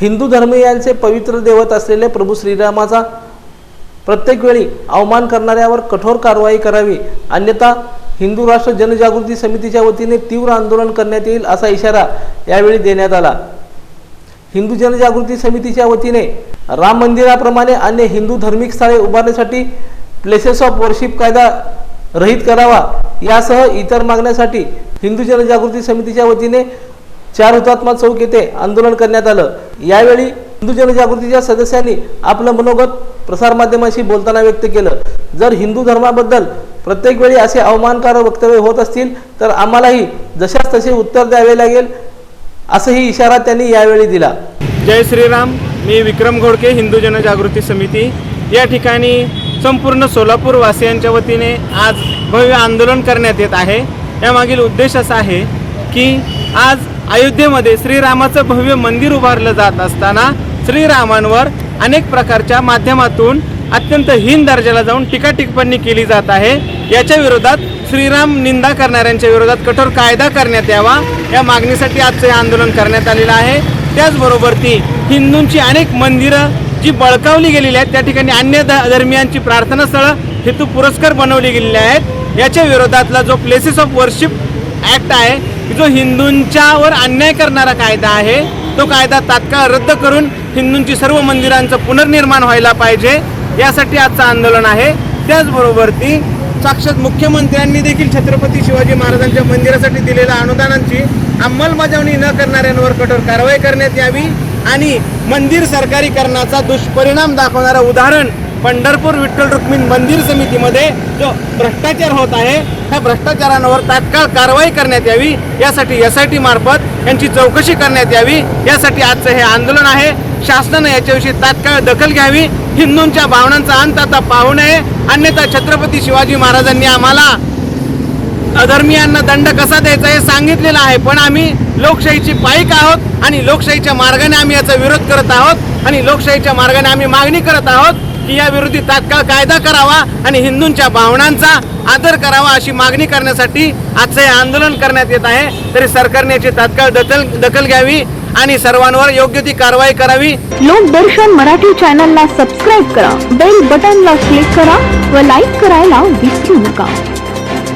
हिंदू धर्मीयांचे पवित्र देवत असलेले प्रभू श्रीरामाचा प्रत्येक वेळी अवमान करणाऱ्यावर कठोर कारवाई करावी अन्यथा हिंदू राष्ट्र जनजागृती समितीच्या वतीने तीव्र आंदोलन करण्यात येईल असा इशारा यावेळी देण्यात आला. हिंदू जनजागृती समितीच्या वतीने राम मंदिराप्रमाणे अन्य हिंदू धार्मिक स्थळे उभारण्यासाठी प्लेसेस ऑफ वर्शिप कायदा रहित करावा यासह इतर मागण्यासाठी हिंदू जनजागृती समितीच्या वतीने चार हुतात्मा चौक येथे आंदोलन करण्यात आलं. यावेळी हिंदू जनजागृतीच्या सदस्यांनी आपलं मनोगत प्रसारमाध्यमांशी बोलताना व्यक्त केलं. जर हिंदू धर्माबद्दल प्रत्येक वेळी असे अवमानकारक वक्तव्य होत असतील तर आम्हालाही जशास तसे उत्तर द्यावे लागेल. असंही इशारा त्यांनी यावेळी दिला. जय श्रीराम मी विक्रम घोडके हिंदू जनजागृती समिती. या ठिकाणी संपूर्ण सोलापूर वासियांच्या वतीने आज भव्य आंदोलन करण्यात येत आहे. यामागील उद्देश असा आहे की आज अयोध्येमध्ये श्रीरामाचं भव्य मंदिर उभारलं जात असताना श्रीरामांवर अनेक प्रकारच्या माध्यमातून अत्यंत हीन दर्जाला जाऊन टीका टिप्पणी केली जात आहे. याच्या विरोधात श्रीराम निंदा करणाऱ्यांच्या विरोधात कठोर कायदा करण्यात यावा या मागणीसाठी आजचं हे आंदोलन करण्यात आलेलं आहे. त्याचबरोबर ती हिंदूंची अनेक मंदिरं जी बळकावली गेलेली आहेत त्या ठिकाणी अन्य धर्मियांची प्रार्थनास्थळं हेतू पुरस्कार बनवली गेलेली आहेत. याच्या विरोधातला जो प्लेसेस ऑफ वर्शिप ॲक्ट आहे जो हिंदूंच्यावर अन्याय करणारा कायदा आहे तो कायदा तात्काळ रद्द करून हिंदूंची सर्व मंदिरांचं पुनर्निर्माण व्हायला पाहिजे यासाठी आजचं आंदोलन आहे. त्याचबरोबर ती साक्षात मुख्यमंत्र्यांनी देखील छत्रपती शिवाजी महाराजांच्या मंदिरासाठी दिलेल्या अनुदानांची अंमलबजावणी न करणाऱ्यांवर कठोर कारवाई करण्यात यावी आणि मंदिर सरकारीकरणाचा दुष्परिणाम दाखवणारं उदाहरण पंढरपूर विठ्ठल रुक्मिण मंदिर समितीमध्ये जो भ्रष्टाचार होत आहे ह्या भ्रष्टाचारांवर तात्काळ कारवाई करण्यात यावी यासाठी एस आय टी मार्फत यांची चौकशी करण्यात यावी यासाठी आजचं हे आंदोलन आहे. शासनानं याच्याविषयी तात्काळ दखल घ्यावी हिंदूंच्या भावनांचा अंत आता पाहू नये. अन्यथा छत्रपती शिवाजी महाराजांनी आम्हाला अधर्मीयांना दंड कसा द्यायचा हे सांगितलेलं आहे. पण आम्ही लोकशाहीची पाईक आहोत आणि लोकशाहीच्या मार्गाने आम्ही याचा विरोध करत आहोत आणि लोकशाहीच्या मार्गाने आम्ही मागणी करत आहोत की या विरोधी तात्काळ कायदा करावा आणि हिंदूंच्या भावनांचा आदर करावा अशी मागणी करण्यासाठी आजचं हे आंदोलन करण्यात येत आहे. तरी सरकारने याची तात्काळ दखल दखल घ्यावी. आणि सर्वांवर योग्य ती कारवाई करावी. लोकदर्शन मराठी चॅनलला सबस्क्राईब करा. बेल बटनला क्लिक करा व लाईक करायला विसरू नका.